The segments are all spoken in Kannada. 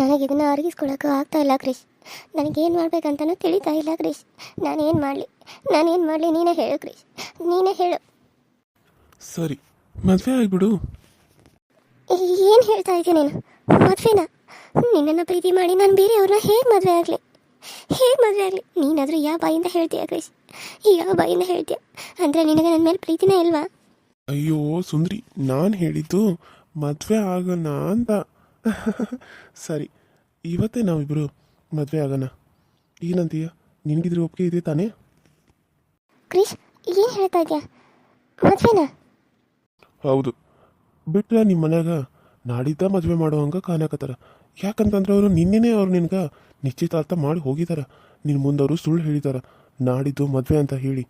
ನನಗೆ ಇದನ್ನು ಅರಗಿಸ್ಕೊಳ್ಳೋಕ್ಕೂ ಆಗ್ತಾ ಇಲ್ಲ ಕ್ರಿಶ್. ನನಗೇನು ಮಾಡ್ಬೇಕಂತನೂ ತಿಳಿತಾ ಇಲ್ಲ ಕ್ರಿಶ್. ನಾನೇನು ಮಾಡಲಿ? ನಾನೇನು ಮಾಡಲಿ ನೀನೇ ಹೇಳು ಕ್ರಿಶ್. ನೀನೇ ಹೇಳು. ಸರಿ ಮದುವೆ ಆಗಿಬಿಡು. ಏನು ಹೇಳ್ತಾ ಇದ್ದೀನಿ ನೀನು? ಮದುವೆನಾ? ನಿನ್ನನ್ನು ಪ್ರೀತಿ ಮಾಡಿ ನಾನು ಬೇರೆಯವ್ರನ್ನ ಹೇಗೆ ಮದುವೆ ಆಗಲಿ? ಹೇಗೆ ಮದುವೆ ಆಗಲಿ? ನೀನಾದರೂ ಯಾವ ಬಾಯಿಂದ ಹೇಳ್ತೀಯ ಕ್ರಿಶ್? ಯಾವ ಬಾಯಿಂದ ಹೇಳ್ತೀಯ? ಅಂದರೆ ನಿನಗೆ ನನ್ನ ಮೇಲೆ ಪ್ರೀತಿನೇ ಇಲ್ವಾ? ಅಯ್ಯೋ ಸುಂದ್ರಿ ನಾನು ಹೇಳಿದ್ದು ಮದುವೆ ಆಗೋಣ ಅಂತ. ಸರಿ ಇವತ್ತೇ ನಾವಿಬ್ಬರು ಮದುವೆ ಆಗೋಣ. ಏನಂತೀಯ? ನಿನಗಿದ್ರೆ ಒಪ್ಪಿಗೆ ಇದೆ ತಾನೇ? ಕ್ರಿಶ್ ಏನು ಹೇಳ್ತಾ ಇದೆಯಾ? ಮದುವೆನಾ? ಹೌದು. ಬಿಟ್ಟರೆ ನಿಮ್ಮ ಮನ್ಯಾಗ ನಾಡಿದ್ದ ಮದುವೆ ಮಾಡೋ ಹಂಗೆ ಕಾಣಕತ್ತಾರ. ಯಾಕಂತಂದ್ರೆ ಅವರು ನಿನ್ನೆನೇ ಅವ್ರು ನಿನ್ಗೆ ನಿಶ್ಚಿತಾರ್ಥ ಮಾಡಿ ಹೋಗಿದಾರ. ನಿನ್ನ ಮುಂದವರು ಸುಳ್ಳು ಹೇಳಿದಾರ. ನಾಡಿದ್ದು ಮದುವೆ ಅಂತ ಹೇಳಿ.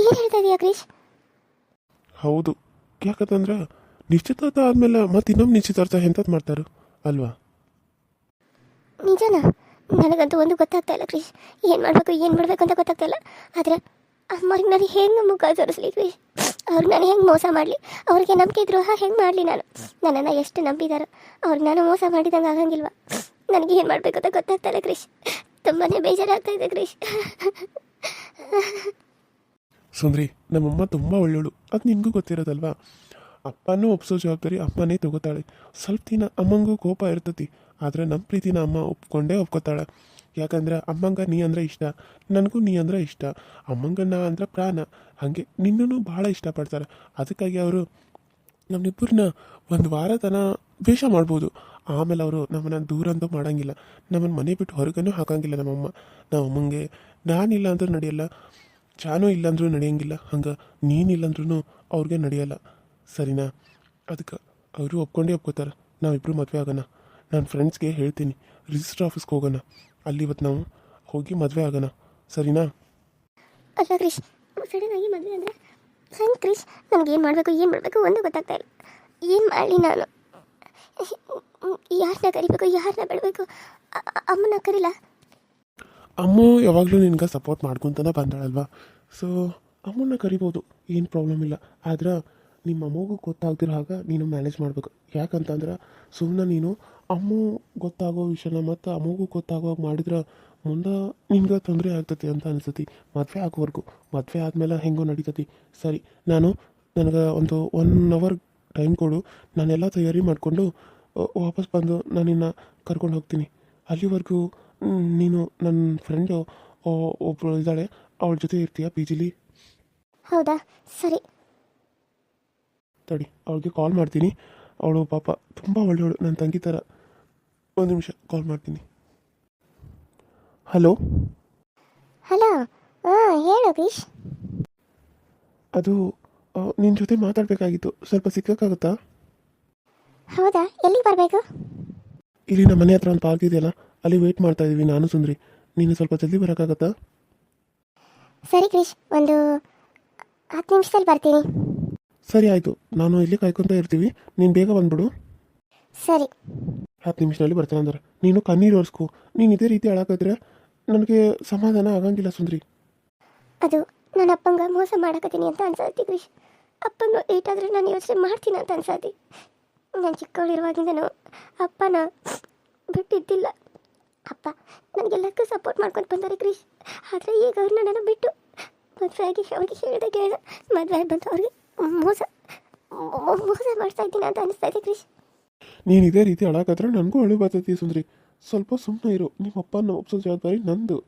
ಏನು ಹೇಳ್ತಾ ಇದೆಯಾ ಕ್ರಿಶ್? ಹೌದು. ಯಾಕಂತಂದ್ರೆ ನಿಶ್ಚಿತಾರ್ಥ ಆದ್ಮೇಲೆ ಮತ್ತೆ ಇನ್ನೊಮ್ಮೆ ನಿಶ್ಚಿತಾರ್ಥ ಎಂಥದ್ದು ಮಾಡ್ತಾರೆ? ಅಲ್ವಾ? ನಿಜನಾ? ನನಗಂತೂ ಒಂದು ಗೊತ್ತಾಗ್ತಾ ಇಲ್ಲ ಕ್ರಿಶ್. ಏನು ಮಾಡಬೇಕು ಏನು ಮಾಡಬೇಕು ಅಂತ ಗೊತ್ತಾಗ್ತಾ ಇಲ್ಲ. ಆದ್ರೆ ಅಮ್ಮವ್ರಿಗೆ ನಾನು ಹೆಂಗೆ ಮುಖ ತೋರಿಸ್ಲಿ ಕ್ರಿಶ್? ಅವ್ರಿಗೆ ನಾನು ಹೆಂಗೆ ಮೋಸ ಮಾಡಲಿ? ಅವ್ರಿಗೆ ನಂಬಿಕೆ ದ್ರೋಹ ಹೆಂಗೆ ಮಾಡಲಿ ನಾನು? ನನ್ನನ್ನು ಎಷ್ಟು ನಂಬಿದಾರೋ ಅವ್ರಿಗೆ ನಾನು ಮೋಸ ಮಾಡಿದಂಗ ಆಗಂಗಿಲ್ವಾ? ನನಗೆ ಏನು ಮಾಡಬೇಕು ಅಂತ ಗೊತ್ತಾಗ್ತಾ ಇಲ್ಲ ಕ್ರಿಶ್. ತುಂಬಾ ಬೇಜಾರಾಗ್ತಾ ಇದೆ ಕ್ರಿಶ್. ಸುಂದ್ರಿ ನಮ್ಮಮ್ಮ ತುಂಬ ಒಳ್ಳೆಯವಳು ಅದು ನಿನಗೂ ಗೊತ್ತಿರೋದಲ್ವಾ? ಅಪ್ಪನೂ ಒಪ್ಸೋ ಜವಾಬ್ದಾರಿ ಅಮ್ಮನೇ ತಗೋತಾಳೆ. ಸ್ವಲ್ಪ ದಿನ ಅಮ್ಮಂಗೂ ಕೋಪ ಇರ್ತತಿ. ಆದರೆ ನಮ್ಮ ಪ್ರೀತಿನ ಅಮ್ಮ ಒಪ್ಕೊಂಡೇ ಒಪ್ಕೋತಾಳೆ. ಯಾಕಂದ್ರೆ ಅಮ್ಮಂಗ ನೀ ಅಂದ್ರೆ ಇಷ್ಟ, ನನಗೂ ನೀ ಅಂದ್ರೆ ಇಷ್ಟ. ಅಮ್ಮಂಗ ನಾ ಅಂದ್ರೆ ಪ್ರಾಣ. ಹಾಗೆ ನಿನ್ನೂ ಭಾಳ ಇಷ್ಟಪಡ್ತಾರೆ. ಅದಕ್ಕಾಗಿ ಅವರು ನಮ್ಮಿಬ್ಬರನ್ನ ಒಂದು ವಾರ ತನ ವೇಷ ಮಾಡ್ಬೋದು. ಆಮೇಲೆ ಅವರು ನಮ್ಮನ್ನ ದೂರ ಅಂತೂ ಮಾಡಂಗಿಲ್ಲ. ನಮ್ಮನ್ನು ಮನೆ ಬಿಟ್ಟು ಹೊರಗನೂ ಹಾಕಂಗಿಲ್ಲ ನಮ್ಮಮ್ಮ. ನಮ್ಮ ಅಮ್ಮಂಗೆ ನಾನಿಲ್ಲ ಅಂದ್ರೂ ನಡೆಯಲ್ಲ. ಚಾನು ಇಲ್ಲಾಂದ್ರೂ ನಡೆಯಂಗಿಲ್ಲ. ಹಂಗೆ ನೀನಿಲ್ಲಾಂದ್ರೂ ಅವ್ರಿಗೆ ನಡೆಯಲ್ಲ. ಸರಿನಾ? ಅದಕ್ಕೆ ಅವರು ಒಪ್ಕೊಂಡೇ ಒಪ್ಕೋತಾರೆ. ನಾವಿಬ್ಬರು ಮದುವೆ ಆಗೋಣ. ನನ್ನ ಫ್ರೆಂಡ್ಸ್ಗೆ ಹೇಳ್ತೀನಿ. ರಿಜಿಸ್ಟರ್ ಆಫೀಸ್ಗೆ ಹೋಗೋಣ. ಅಲ್ಲಿ ಇವತ್ತು ನಾವು ಹೋಗಿ ಮದುವೆ ಆಗೋಣ. ಸರಿನಾ? ಅಲ್ಲ ಕ್ರಿಶ್ ಸಡನ್ ಆಗಿ ಮದುವೆ ಅಂದರೆ ಹೆಂಗೆ ಕ್ರಿಶ್ ನನಗೇನು ಮಾಡಬೇಕು ಏನು ಮಾಡಬೇಕು ಒಂದು ಗೊತ್ತಾಗ್ತಾ ಇಲ್ಲ. ಏನು ಮಾಡಲಿ ನಾನು? ಯಾರನ್ನ ಕರಿಬೇಕು ಯಾರನ್ನ ಬಿಡಬೇಕು? ಅಮ್ಮನ ಕರಿಲ್ಲ ಅಮ್ಮ ಯಾವಾಗಲೂ ನಿನ್ಗೆ ಸಪೋರ್ಟ್ ಮಾಡ್ಕೊತಾನೆ ಬಂದಾಳಲ್ವಾ? ಸೊ ಅಮ್ಮನ್ನ ಕರಿಬೋದು. ಏನು ಪ್ರಾಬ್ಲಮ್ ಇಲ್ಲ. ಆದ್ರೆ ನಿಮ್ಮ ಅಮ್ಮಗೂ ಗೊತ್ತಾಗ್ದಿರೋ ಹಾಗ ನೀನು ಮ್ಯಾನೇಜ್ ಮಾಡಬೇಕು. ಯಾಕಂತಂದ್ರೆ ಸುಮ್ಮನೆ ನೀನು ಅಮ್ಮ ಗೊತ್ತಾಗೋ ವಿಷಯನ ಮತ್ತು ಅಮ್ಮಗೂ ಗೊತ್ತಾಗೋ ಹಾಗೆ ಮಾಡಿದ್ರೆ ಮುಂದೆ ನಿಮ್ಗೆ ತೊಂದರೆ ಆಗ್ತತಿ ಅಂತ ಅನಿಸ್ತತಿ. ಮದುವೆ ಆಗೋವರೆಗೂ. ಮದುವೆ ಆದಮೇಲೆ ಹೆಂಗೋ ನಡೀತತಿ ಸರಿ, ನಾನು ನನಗೆ ಒಂದು ಒನ್ ಅವರ್ ಟೈಮ್ ಕೊಡು. ನಾನೆಲ್ಲ ತಯಾರಿ ಮಾಡಿಕೊಂಡು ವಾಪಸ್ ಬಂದು ನಾನು ನಿನ್ನ ಕರ್ಕೊಂಡು ಹೋಗ್ತೀನಿ. ಅಲ್ಲಿವರೆಗೂ ನೀನು ನನ್ನ ಫ್ರೆಂಡು ಒಬ್ಬಳು ಇದ್ದಾಳೆ. ಅವಳ ಜೊತೆ ಇರ್ತೀಯ ಪಿ ಜಿಲಿ ಹೌದಾ? ಸರಿ. ತಡಿ ಅವಳಿಗೆ ಕಾಲ್ ಮಾಡ್ತೀನಿ. ಅವಳು ಪಾಪ ತುಂಬ ಒಳ್ಳೆಯವಳು ನನ್ನ ತಂಗಿ ಥರ ಒಂದು ನಿಮಿಷ ಕಾಲ್ ಮಾಡ್ತೀನಿ. ಹಲೋ ಹಲೋ ಹಾಂ ಹೇಳು ಕ್ರಿಶ್ ಅದು ನಿನ್ನ ಜೊತೆ ಮಾತಾಡಬೇಕಾಗಿತ್ತು. ಸ್ವಲ್ಪ ಸಿಕ್ಕಕ್ಕಾಗುತ್ತಾ? ಹೌದಾ? ಎಲ್ಲಿಗೆ ಬರಬೇಕು? ಇಲ್ಲಿ ನಮ್ಮ ಮನೆ ಹತ್ರ ಒಂದು ಪಾರ್ಕ್ ಇದೆಯಲ್ಲ ಅಲ್ಲಿ ವೇಟ್ ಮಾಡ್ತಾ ಇದ್ದೀವಿ ನಾನು ಸುಂದ್ರಿ. ನೀನು ಸ್ವಲ್ಪ ಜಲ್ದಿ ಬರೋಕ್ಕಾಗತ್ತಾ? ಸರಿ ಕ್ರಿಶ್ ಒಂದು ಹತ್ತು ನಿಮಿಷದಲ್ಲಿ ಬರ್ತೀನಿ. ಸರಿ ಆಯಿತು ನಾನು ಇಲ್ಲಿ ಕಾಯ್ಕೊಂತ ಇರ್ತೀವಿ. ನೀನು ಬೇಗ ಬಂದ್ಬಿಡು. ಸರಿ. ಹತ್ತು ನಿಮಿಷದಲ್ಲಿ ಬರ್ತೇನೆ ಅಂದ್ರೆ. ನೀನು ಕಣ್ಣೀರು ಒರೆಸ್ಕೊ. ನೀನು ಇದೇ ರೀತಿ ಹಾಳಾಕಿದ್ರೆ ನನಗೆ ಸಮಾಧಾನ ಆಗಂಗಿಲ್ಲ ಸುಂದ್ರಿ. ಅದು ನನ್ನ ಅಪ್ಪಂಗ ಮೋಸ ಮಾಡಕತ್ತೀನಿ ಅಂತ ಅನ್ಸತ್ತಿ ಕ್ರಿಶ್ ಅಪ್ಪಂಗ ಏಟಾದ್ರೆ ನಾನು ಯೋಚನೆ ಮಾಡ್ತೀನಿ ಅಂತ ಅನ್ಸತಿ ನಾನು ಚಿಕ್ಕವಳಿರುವಾಗಿಂದನೂ ಅಪ್ಪನ ಬಿಟ್ಟಿದ್ದಿಲ್ಲ. ಅಪ್ಪ ನನಗೆಲ್ಲಕ್ಕೂ ಸಪೋರ್ಟ್ ಮಾಡ್ಕೊಂಡು ಬಂದಾರೆ ಕ್ರಿಶ್ ಆದರೆ ಈಗ ಅವ್ರು ನಾನು ಬಿಟ್ಟು ಮದುವೆ ಆಗಿ ಅವ್ರಿಗೆ ಹೇಳಿದಾಗ ಮದುವೆ ಆಗಿ ಬಂದು ಅವ್ರಿಗೆ ಮೋಸ ಮೋಸ ಮಾಡ್ತಾ ಇದ್ದೀನಿ ಅಂತ ಅನಿಸ್ತಾ ಇದೆ ಕ್ರಿಶ್ ನೀನು ಇದೇ ರೀತಿ ಅಳಾಕತ್ರ ನನಗೂ ಅಳು ಬರ್ತೈತಿ ಸುಂದ್ರಿ. ಸ್ವಲ್ಪ ಸುಮ್ಮನೆ ಇರು. ನಿಮ್ಮ ಅಪ್ಪನ ಒಪ್ಸೋ ಜವಾಬ್ದಾರಿ ನಂದು.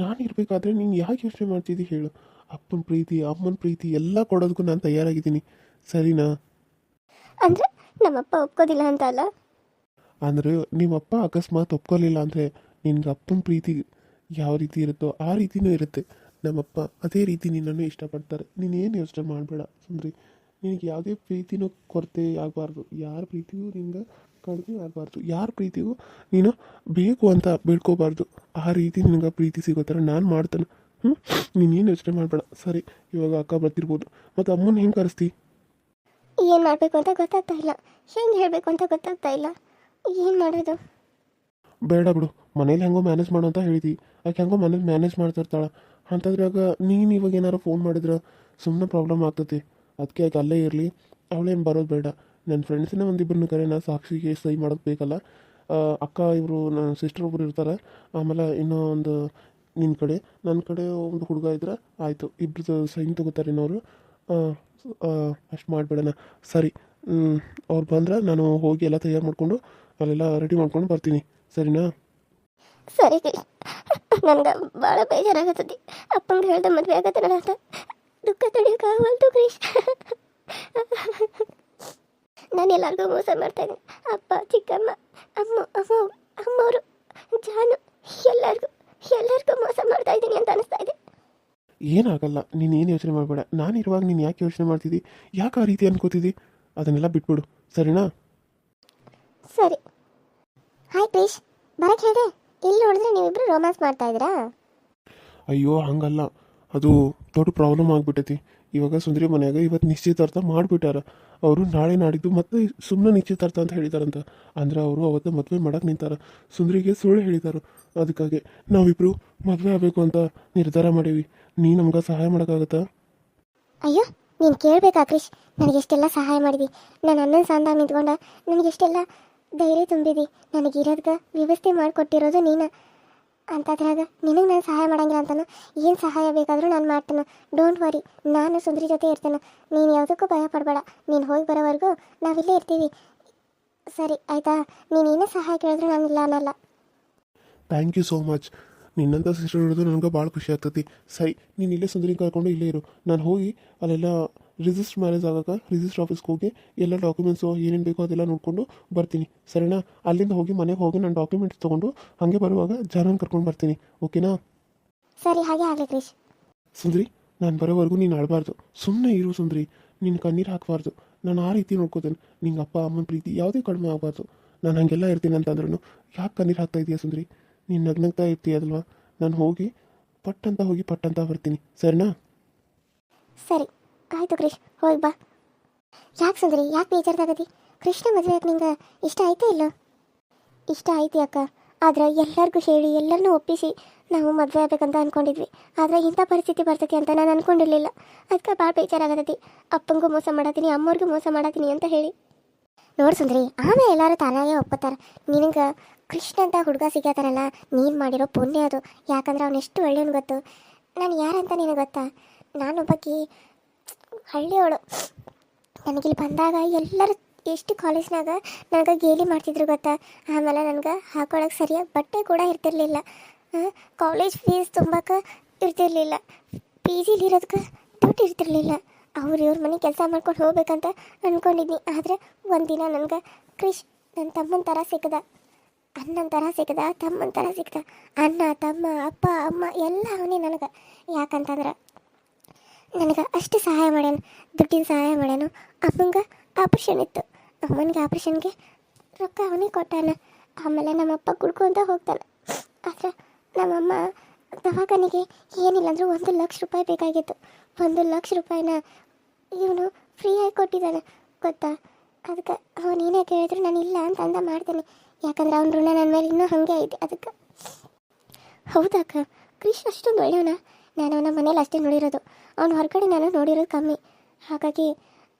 ನಾನು ಇರಬೇಕಾದ್ರೆ ನೀನು ಯಾಕೆ ಯೋಚನೆ ಮಾಡ್ತಿದ್ದಿ ಹೇಳು. ಅಪ್ಪನ ಪ್ರೀತಿ ಅಮ್ಮನ ಪ್ರೀತಿ ಎಲ್ಲ ಕೊಡೋದಕ್ಕೂ ನಾನು ತಯಾರಾಗಿದ್ದೀನಿ. ಸರಿನಾ? ಅಂದರೆ ನಮ್ಮಪ್ಪ ಒಪ್ಕೋದಿಲ್ಲ ಅಂತ ಅಲ್ಲ? ಅಂದರೆ ನಿಮ್ಮಪ್ಪ ಅಕಸ್ಮಾತ್ ಒಪ್ಕೊಳ್ಳಿಲ್ಲ ಅಂದರೆ ನಿನ್ಗೆ ಅಪ್ಪನ ಪ್ರೀತಿ ಯಾವ ರೀತಿ ಇರುತ್ತೋ ಆ ರೀತಿನೂ ಇರುತ್ತೆ. ನಮ್ಮಪ್ಪ ಅದೇ ರೀತಿ ನಿನ್ನನ್ನು ಇಷ್ಟಪಡ್ತಾರೆ. ನೀನು ಏನು ಯೋಚನೆ ಮಾಡಬೇಡ ಸುಂದ್ರಿ. ನಿನಗೆ ಯಾವುದೇ ಪ್ರೀತಿನೂ ಕೊರತೆ ಆಗಬಾರ್ದು. ಯಾರ ಪ್ರೀತಿಗೂ ನಿನಗೆ ಕಡಿಮೆ ಆಗಬಾರ್ದು. ಯಾರ ಪ್ರೀತಿಗೂ ನೀನು ಬೇಕು ಅಂತ ಬೇಡ್ಕೋಬಾರ್ದು ಆ ರೀತಿ ನಿನಗೆ ಪ್ರೀತಿ ಸಿಗೋ ಥರ ನಾನು ಮಾಡ್ತಾನೆ. ಹ್ಞೂ ನೀನೇನು ಯೋಚನೆ ಮಾಡಬೇಡ. ಸರಿ ಇವಾಗ ಅಕ್ಕ ಬರ್ತಿರ್ಬೋದು. ಮತ್ತು ಅಮ್ಮನ ಹೆಂಗೆ ಕರೆಸ್ತಿ? ಏನು ಮಾಡಬೇಕು ಅಂತ ಗೊತ್ತಾಗ್ತಾ ಇಲ್ಲ. ಹೆಂಗೆ ಹೇಳಬೇಕು ಅಂತ ಗೊತ್ತಾಗ್ತಾ ಇಲ್ಲ. ಏನು ಮಾಡೋದು? ಬೇಡ ಬಿಡು. ಮನೇಲಿ ಹೆಂಗೋ ಮ್ಯಾನೇಜ್ ಮಾಡು ಅಂತ ಹೇಳಿದಿ. ಆಕೆ ಹೆಂಗೋ ಮನೇಲಿ ಮ್ಯಾನೇಜ್ ಮಾಡ್ತಿರ್ತಾಳೆ. ಅಂಥದ್ರಾಗ ನೀನು ಇವಾಗ ಏನಾರು ಫೋನ್ ಮಾಡಿದ್ರೆ ಸುಮ್ಮನೆ ಪ್ರಾಬ್ಲಮ್ ಆಗ್ತತಿ. ಅದಕ್ಕೆ ಅಲ್ಲೇ ಇರಲಿ. ಅವಳೇನು ಬರೋದು ಬೇಡ. ನನ್ನ ಫ್ರೆಂಡ್ಸಿನ ಒಂದಿಬ್ಬರನ್ನ ಕರೆನ ಸಾಕ್ಷಿಗೆ ಸಹಿ ಮಾಡೋದು ಬೇಕಲ್ಲ. ಅಕ್ಕ ಇವರು ನನ್ನ ಸಿಸ್ಟರ್ ಒಬ್ಬರು ಇರ್ತಾರೆ. ಆಮೇಲೆ ಇನ್ನೂ ಒಂದು ನಿನ್ನ ಕಡೆ ನನ್ನ ಕಡೆ ಒಂದು ಹುಡುಗ ಇದ್ರೆ ಆಯಿತು. ಇಬ್ಬರದ್ದು ಸೈನ್ ತಗೋತಾರೆ ಇನ್ನೋರು. ಅಷ್ಟು ಮಾಡಬೇಡಣ ಸರಿ ಅವ್ರು ಬಂದ್ರೆ ನಾನು ಹೋಗಿ ಎಲ್ಲ ತಯಾರು ಮಾಡಿಕೊಂಡು ಅಲ್ಲೆಲ್ಲ ರೆಡಿ ಮಾಡ್ಕೊಂಡು ಬರ್ತೀನಿ. ಸರಿನಾ? ಸರಿ. ನನ್ಗೆ ಭಾಳ ಬೇಜಾರಾಗತ್ತತಿ ಅಪ್ಪಂಗೆ ಹೇಳ್ದೆ ಮದುವೆ ಆಗತ್ತೆ ನನ್ನ ಅಂತ ದುಃಖ ತಡಿಯೋಕ್ಕಾಗವಲ್ತು ಕ್ರೀಶ್ ನಾನು ಎಲ್ಲರಿಗೂ ಮೋಸ ಮಾಡ್ತಾ ಇದ್ದೀನಿ. ಅಪ್ಪ ಚಿಕ್ಕಮ್ಮ ಅಮ್ಮ ಅಮ್ಮ ಅಮ್ಮವರು ಜಾನು ಎಲ್ಲರಿಗೂ ಎಲ್ಲರಿಗೂ ಮೋಸ ಮಾಡ್ತಾ ಇದ್ದೀನಿ ಅಂತ ಅನಿಸ್ತಾ ಇದೆ. ಏನಾಗಲ್ಲ ನೀನು ಏನು ಯೋಚನೆ ಮಾಡಬೇಡ. ನಾನು ಇರುವಾಗ ನೀನು ಯಾಕೆ ಯೋಚನೆ ಮಾಡ್ತಿದ್ದಿ? ಯಾಕೆ ಆ ರೀತಿ ಅನ್ಕೋತಿದ್ದಿ? ಅದನ್ನೆಲ್ಲ ಬಿಟ್ಬಿಡು. ಸರಿನಾ? ಸರಿ. ಹಾಯ್ ಕ್ರೀಶ್ ಬರಕ್ಕೆ ಹೇಳಿದೆ. ಇಲ್ಲಿ ನೋಡಿದ್ರೆ ನೀವಿಬ್ರು ರೋಮ್ಯಾನ್ಸ್ ಮಾಡ್ತಾ ಇದ್ದೀರಾ? ಅಯ್ಯೋ ಹಂಗಲ್ಲ. ಅದು ದೊಡ್ಡ ಪ್ರಾಬ್ಲಮ್ ಆಗಿಬಿಟ್ಟೈತಿ. ಇವಾಗ ಸುಂದರಿ ಮನೆಯಾಗ ಇವತ್ತು ನಿಶ್ಚಿತಾರ್ಥ ಮಾಡಿಬಿಟ್ಟಾರ. ಅವರು ನಾಳೆ ನಾಡಿದ್ದು ಮತ್ತೆ ಸುಮ್ಮನೆ ನಿಶ್ಚಿತಾರ್ಥ ಅಂತ ಹೇಳಿದಾರಂತ. ಅಂದ್ರೆ ಅವರು ಅವತ್ತು ಮದುವೆ ಮಾಡಕ್ಕೆ ನಿಂತಾರ. ಸುಂದರಿಗೆ ಸುಳ್ಳು ಹೇಳಿದಾರು. ಅದಕ್ಕಾಗಿ ನಾವಿಬ್ರು ಮದುವೆ ಆಗಬೇಕು ಅಂತ ನಿರ್ಧಾರ ಮಾಡೀವಿ. ನೀ ನಮ್ಗೆ ಸಹಾಯ ಮಾಡೋಕ್ಕಾಗತ್ತಾ? ಅಯ್ಯೋ ನೀನು ಕೇಳಬೇಕಾ ಕ್ರಿಶ್ ನನಗೆಷ್ಟೆಲ್ಲ ಸಹಾಯ ಮಾಡಿದಿ. ನನ್ನ ಅಣ್ಣನ ಸಾಂದ ನಿಂತ್ಕೊಂಡ. ನನಗೆಷ್ಟೆಲ್ಲ ಧೈರ್ಯ ತುಂಬಿದಿ. ನನಗಿರೋದ್ಗೆ ವ್ಯವಸ್ಥೆ ಮಾಡಿಕೊಟ್ಟಿರೋದು ನೀನು. ಅಂತದ್ರಾಗ ನಿನಗೆ ನಾನು ಸಹಾಯ ಮಾಡಂಗಿಲ್ಲ ಅಂತಾನು? ಏನು ಸಹಾಯ ಬೇಕಾದರೂ ನಾನು ಮಾಡ್ತಾನೆ. ಡೋಂಟ್ ವರಿ ನಾನು ಸುಂದರಿ ಜೊತೆ ಇರ್ತೇನೆ. ನೀನು ಯಾವುದಕ್ಕೂ ಭಯ ಪಡಬೇಡ. ನೀನು ಹೋಗಿ ಬರೋವರೆಗೂ ನಾವಿಲ್ಲೇ ಇರ್ತೀವಿ. ಸರಿ, ಆಯಿತಾ? ನೀನು ಏನೇ ಸಹಾಯ ಕೇಳಿದ್ರು ನಾನು ಇಲ್ಲ ಅನ್ನಲ್ಲ. ಥ್ಯಾಂಕ್ ಯು ಸೋ ಮಚ್ ನಿನ್ನಂಥ ಸಿಸ್ಟರ್ ನೋಡೋದು ನನಗೆ ಭಾಳ ಖುಷಿ ಆಗ್ತೈತಿ. ಸರಿ, ನೀನು ಇಲ್ಲೇ ಸುಂದರಿ ಕರ್ಕೊಂಡು ಇಲ್ಲೇ ಇರು. ನಾನು ಹೋಗಿ ಅಲ್ಲೆಲ್ಲ ರಿಜಿಸ್ಟರ್ ಮ್ಯಾರೇಜ್ ಆಗಕ್ಕೆ ರಿಜಿಸ್ಟ್ರ್ ಆಫೀಸ್ಗೆ ಹೋಗಿ ಎಲ್ಲ ಡಾಕ್ಯುಮೆಂಟ್ಸು ಏನೇನು ಬೇಕೋ ಅದೆಲ್ಲ ನೋಡಿಕೊಂಡು ಬರ್ತೀನಿ. ಸರಿನಾ? ಅಲ್ಲಿಂದ ಹೋಗಿ ಮನೆಗೆ ಹೋಗಿ ನಾನು ಡಾಕ್ಯುಮೆಂಟ್ಸ್ ತೊಗೊಂಡು ಹಾಗೆ ಬರುವಾಗ ಜಾನನ್ ಕರ್ಕೊಂಡು ಬರ್ತೀನಿ. ಓಕೆನಾ? ಸರಿ ಹಾಗೆ ಆಗಲಿ ಕ್ರಿಶ್. ಸುಂದ್ರಿ ನಾನು ಬರೋವರೆಗೂ ನೀನು ಅಳಬಾರ್ದು ಸುಮ್ಮನೆ ಇರು ಸುಂದ್ರಿ. ನೀನು ಕಣ್ಣೀರು ಹಾಕಬಾರ್ದು. ನಾನು ಆ ರೀತಿ ನೋಡ್ಕೋತೇನೆ. ನಿಂಗೆ ಅಪ್ಪ ಅಮ್ಮನ ಪ್ರೀತಿ ಯಾವುದೇ ಕಡಿಮೆ ಆಗಬಾರ್ದು. ನಾನು ಹಾಗೆಲ್ಲ ಇರ್ತೀನಿ ಅಂತಂದ್ರೂ ಯಾಕೆ ಕಣ್ಣೀರು ಹಾಕ್ತಾ ಇದೀಯ ಸುಂದ್ರಿ? ನೀನು ನಗ್ನಗ್ತಾ ಇರ್ತೀಯಲ್ವಾ ನಾನು ಹೋಗಿ ಪಟ್ಟಂತ ಹೋಗಿ ಪಟ್ಟಂತ ಬರ್ತೀನಿ. ಸರಿನಾ? ಸರಿ. ಆಯಿತು ಕ್ರಿಶ್ ಹೋಗಿ ಬಾ. ಯಾಕೆ ಸುಂದರಿ, ಯಾಕೆ ಬೇಜಾರ್ದಾಗದಿ? ಕೃಷ್ಣ ಮದುವೆ ನಿಂಗೆ ಇಷ್ಟ ಆಯ್ತಾ ಇಲ್ಲೋ? ಇಷ್ಟ ಆಯ್ತು ಅಕ್ಕ ಆದ್ರೆ ಎಲ್ಲರಿಗೂ ಹೇಳಿ ಎಲ್ಲರನ್ನೂ ಒಪ್ಪಿಸಿ ನಾವು ಮದುವೆ ಆಗ್ಬೇಕಂತ ಅನ್ಕೊಂಡಿದ್ವಿ. ಆದ್ರೆ ಇಂಥ ಪರಿಸ್ಥಿತಿ ಬರ್ತೈತಿ ಅಂತ ನಾನು ಅನ್ಕೊಂಡಿರ್ಲಿಲ್ಲ. ಅದಕ್ಕೆ ಭಾಳ ಬೇಜಾರಾಗತೈತಿ. ಅಪ್ಪಂಗೂ ಮೋಸ ಮಾಡತ್ತೀನಿ ಅಮ್ಮವ್ರಿಗೂ ಮೋಸ ಮಾಡತ್ತೀನಿ ಅಂತ ಹೇಳಿ. ನೋಡಿ ಸುಂದ್ರಿ, ಆಮೇಲೆ ಎಲ್ಲರೂ ತಾನಾಗೆ ಒಪ್ಕೋತಾರೆ. ನಿನಗೆ ಕೃಷ್ಣ ಅಂತ ಹುಡುಗ ಸಿಗತ್ತಾರಲ್ಲ ನೀನು ಮಾಡಿರೋ ಪುಣ್ಯ ಅದು. ಯಾಕಂದ್ರೆ ಅವನೆಷ್ಟು ಒಳ್ಳೆಯವನು ಗೊತ್ತು. ನಾನು ಯಾರಂತ ನಿನಗೆ ಗೊತ್ತಾ? ನಾನೊಬ್ಬಕಿ ಹಳ್ಳಿಯವಳು ನನಗಿಲ್ಲಿ ಬಂದಾಗ ಎಲ್ಲರೂ ಎಷ್ಟು ಕಾಲೇಜ್ನಾಗ ನನಗೆ ಗೇಲಿ ಮಾಡ್ತಿದ್ರು ಗೊತ್ತಾ? ಆಮೇಲೆ ನನಗೆ ಹಾಕೊಳಕ್ಕೆ ಸರಿಯಾಗಿ ಬಟ್ಟೆ ಕೂಡ ಇರ್ತಿರ್ಲಿಲ್ಲ. ಕಾಲೇಜ್ ಫೀಸ್ ತುಂಬಕ್ಕೆ ಇರ್ತಿರ್ಲಿಲ್ಲ. ಪಿ ಜಿಲಿ ಇರೋದಕ್ಕೆ ದುಡ್ಡು ಇರ್ತಿರ್ಲಿಲ್ಲ. ಅವ್ರು ಇವ್ರ ಮನೆ ಕೆಲಸ ಮಾಡ್ಕೊಂಡು ಹೋಗ್ಬೇಕಂತ ಅಂದ್ಕೊಂಡಿದ್ನಿ ಆದರೆ ಒಂದಿನ ನನಗೆ ಕ್ರಿಶ್ ನನ್ನ ತಮ್ಮನ ಥರ ಸಿಕ್ಕದ. ಅಣ್ಣನ ಥರ ಸಿಕ್ಕದ, ತಮ್ಮನ ಥರ ಸಿಕ್ಕದ. ಅಣ್ಣ, ತಮ್ಮ, ಅಪ್ಪ, ಅಮ್ಮ ಎಲ್ಲ ಅವನೇ ನನಗೆ. ಯಾಕಂತಂದ್ರೆ ನನಗೆ ಅಷ್ಟು ಸಹಾಯ ಮಾಡ್ಯಾನ, ದುಡ್ಡಿನ ಸಹಾಯ ಮಾಡ್ಯಾನು. ಅಮ್ಮಂಗೆ ಆಪ್ರೇಷನ್ ಇತ್ತು. ಅಮ್ಮನಿಗೆ ಆಪ್ರೇಷನ್ಗೆ ರೊಕ್ಕ ಅವನೇ ಕೊಟ್ಟಾನ. ಆಮೇಲೆ ನಮ್ಮಪ್ಪ ಕುಡ್ಕೊಂತ ಹೋಗ್ತಾನೆ. ಆದರೆ ನಮ್ಮಮ್ಮ ದವಾಖಾನೆಗೆ ಏನಿಲ್ಲ ಅಂದರೂ ಒಂದು ಲಕ್ಷ ರೂಪಾಯಿ ಬೇಕಾಗಿತ್ತು. ಒಂದು ಲಕ್ಷ ರೂಪಾಯಿನ ಇವನು ಫ್ರೀಯಾಗಿ ಕೊಟ್ಟಿದ್ದಾನೆ. ಗೊತ್ತಾ? ಅದಕ್ಕೆ ಅವನೇನೇ ಕೇಳಿದ್ರು ನಾನು ಇಲ್ಲ ಅಂತ ಅಂದ ಮಾಡ್ತೇನೆ. ಯಾಕಂದ್ರೆ ಅವ್ನ ಋಣ ನನ್ನ ಮೇಲೆ ಇನ್ನೂ ಹಾಗೆ ಐತೆ. ಅದಕ್ಕೆ ಹೌದಾಕ ಕೃಷ್ಣ ಅಷ್ಟೊಂದು ಒಳ್ಳೆಯವನ? ನಾನು ಅವನ ಮನೇಲಿ ಅಷ್ಟೇ ನೋಡಿರೋದು. ಅವನು ಹೊರಗಡೆ ನಾನು ನೋಡಿರೋದು ಕಮ್ಮಿ. ಹಾಗಾಗಿ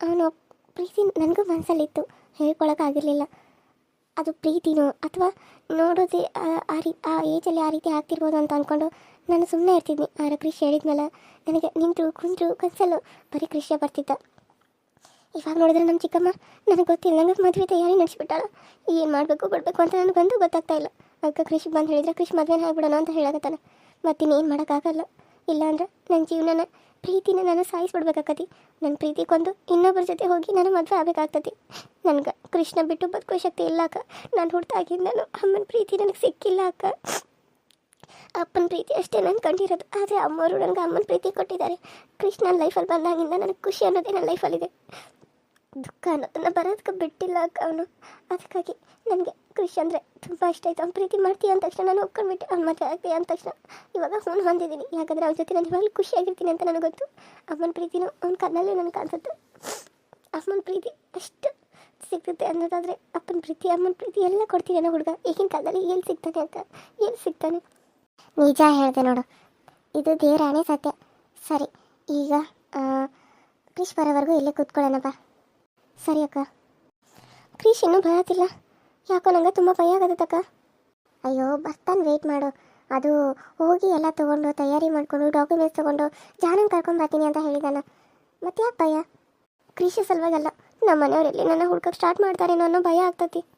ಅವನು ಪ್ರೀತಿ ನನಗೂ ಮನಸ್ಸಲ್ಲಿತ್ತು ಹೇಳ್ಕೊಳಕ್ಕಾಗಿರಲಿಲ್ಲ ಅದು ಪ್ರೀತಿನೋ ಅಥವಾ ನೋಡೋದೇ ಆ- ರೀ, ಆ ಏಜಲ್ಲಿ ಆ ರೀತಿ ಆಗ್ತಿರ್ಬೋದು ಅಂತ ಅಂದ್ಕೊಂಡು ನಾನು ಸುಮ್ಮನೆ ಇರ್ತಿದ್ನಿ. ಆರ ಕೃಷಿ ಹೇಳಿದ್ಮೇಲೆ ನನಗೆ ನಿಂತರು, ಕುಂತರು, ಕನಸಲ್ಲೂ ಬರೀ ಕೃಷಿಯ ಬರ್ತಿದ್ದ. ಇವಾಗ ನೋಡಿದ್ರೆ ನಮ್ಮ ಚಿಕ್ಕಮ್ಮ ನನಗೆ ಗೊತ್ತಿಲ್ಲ. ನನಗೆ ಮದುವೆ ತಯಾರಿ ನಡೆಸಿಬಿಟ್ಟಾಳ. ಏನು ಮಾಡಬೇಕು ಬಿಡಬೇಕು ಅಂತ ನನಗೆ ಬಂದು ಗೊತ್ತಾಗ್ತಾ ಇಲ್ಲ. ಅದಕ್ಕೆ ಕೃಷಿ ಬಂದು ಹೇಳಿದ್ರೆ ಕೃಷಿ ಮದುವೆನ ಆಗ್ಬಿಡೋಣ ಅಂತ ಹೇಳಕತ್ತಾನ. ಮತ್ತಿನ್ನೇನು ಮಾಡೋಕ್ಕಾಗಲ್ಲ. ಇಲ್ಲಾಂದ್ರೆ ನನ್ನ ಜೀವನನ, ಪ್ರೀತಿನ ನಾನು ಸಾಯಿಸ್ಬಿಡ್ಬೇಕಾಕತಿ. ನನ್ನ ಪ್ರೀತಿ ಕೊಂದು ಇನ್ನೊಬ್ಬರ ಜೊತೆ ಹೋಗಿ ನಾನು ಮದುವೆ ಆಗಬೇಕಾಗ್ತತಿ. ನನಗೆ ಕೃಷ್ಣ ಬಿಟ್ಟು ಬದುಕೋ ಶಕ್ತಿ ಇಲ್ಲ ಅಕ್ಕ. ನಾನು ಹುಡ್ತಾಗಿಂದನು ಅಮ್ಮನ ಪ್ರೀತಿ ನನಗೆ ಸಿಕ್ಕಿಲ್ಲ ಅಕ್ಕ. ಅಪ್ಪನ ಪ್ರೀತಿ ಅಷ್ಟೇ ನಾನು ಕಂಡಿರೋದು. ಆದರೆ ಅಮ್ಮವರು ನನಗೆ ಅಮ್ಮನ ಪ್ರೀತಿ ಕೊಟ್ಟಿದ್ದಾರೆ. ಕೃಷ್ಣನ ಲೈಫಲ್ಲಿ ಬಂದಾಗಿಂದ ನನಗೆ ಖುಷಿ ಅನ್ನೋದೇ ನನ್ನ ಲೈಫಲ್ಲಿದೆ. ದುಃಖ ಅನ್ನೋದನ್ನು ಬರೋದಕ್ಕೆ ಬಿಟ್ಟಿಲ್ಲ ಅಕ್ಕ ಅವನು. ಅದಕ್ಕಾಗಿ ನನಗೆ ಕೃಷಿ ಅಂದರೆ ತುಂಬ ಇಷ್ಟ ಆಯಿತು. ಅವ್ನು ಪ್ರೀತಿ ಮಾಡ್ತೀಯ ಅಂದ ತಕ್ಷಣ ನಾನು ಒಪ್ಕೊಂಡ್ಬಿಟ್ಟೆ ಅವ್ನ ಮದುವೆ ಆಗ್ತೀಯ ಅಂದ ತಕ್ಷಣ ಇವಾಗ ಫೋನ್ ಹೊಂದಿದ್ದೀನಿ ಯಾಕಂದರೆ ಅವ್ನ ಜೊತೆ ನಾನು ಇವಾಗಲೂ ಖುಷಿಯಾಗಿರ್ತೀನಿ ಅಂತ ನನಗೆ ಗೊತ್ತು. ಅಮ್ಮನ ಪ್ರೀತಿನೂ ಅವ್ನ ಕಣ್ಣಲ್ಲೇ ನನಗೆ ಕಾಣಿಸುತ್ತೆ ಅಮ್ಮನ ಪ್ರೀತಿ ಅಷ್ಟು ಸಿಗ್ತದೆ ಅನ್ನೋದಾದರೆ ಅಪ್ಪನ ಪ್ರೀತಿ, ಅಮ್ಮನ ಪ್ರೀತಿ ಎಲ್ಲ ಕೊಡ್ತೀನಿ ಅನ್ನೋ ಹುಡುಗ ಈಗಿನ ಕಾಲದಲ್ಲಿ ಎಲ್ಲಿ ಸಿಗ್ತಾನೆ ಅಂತ? ಎಲ್ಲಿ ಸಿಗ್ತಾನೆ? ನಿಜ ಹೇಳಿದೆ ನೋಡು. ಇದು ದೇವರಾಣೆ ಸತ್ಯ. ಸರಿ, ಈಗ ಕ್ರಿಶ್ ಬರೋವರೆಗೂ ಇಲ್ಲೇ ಕೂತ್ಕೊಳ್ಳೋಣಪ್ಪ ಸರಿ ಅಕ್ಕ. ಕೃಷಿ ಇನ್ನೂ ಬರತ್ತಿಲ್ಲ ಯಾಕೋ ನಂಗೆ ತುಂಬ ಭಯ ಆಗತ್ತಕ್ಕ ಅಯ್ಯೋ, ಬರ್ತಾನೆ ವೆಯ್ಟ್ ಮಾಡು. ಅದು ಹೋಗಿ ಎಲ್ಲ ತೊಗೊಂಡು ತಯಾರಿ ಮಾಡಿಕೊಂಡು ಡಾಕ್ಯುಮೆಂಟ್ಸ್ ತೊಗೊಂಡು ಜಾನನ್ ಕರ್ಕೊಂಡು ಬರ್ತೀನಿ ಅಂತ ಹೇಳಿದಾನ. ಮತ್ತೆ ಯಾಕೆ ಭಯ? ಕೃಷಿ ಸಲುವಾಗಲ್ಲ. ನಮ್ಮ ಮನೆಯವರೆಲ್ಲಿ ನನ್ನ ಹುಡ್ಕಕ್ಕೆ ಸ್ಟಾರ್ಟ್ ಮಾಡ್ತಾರೇನೋ ಅನ್ನೋ ಭಯ ಆಗ್ತತಿ.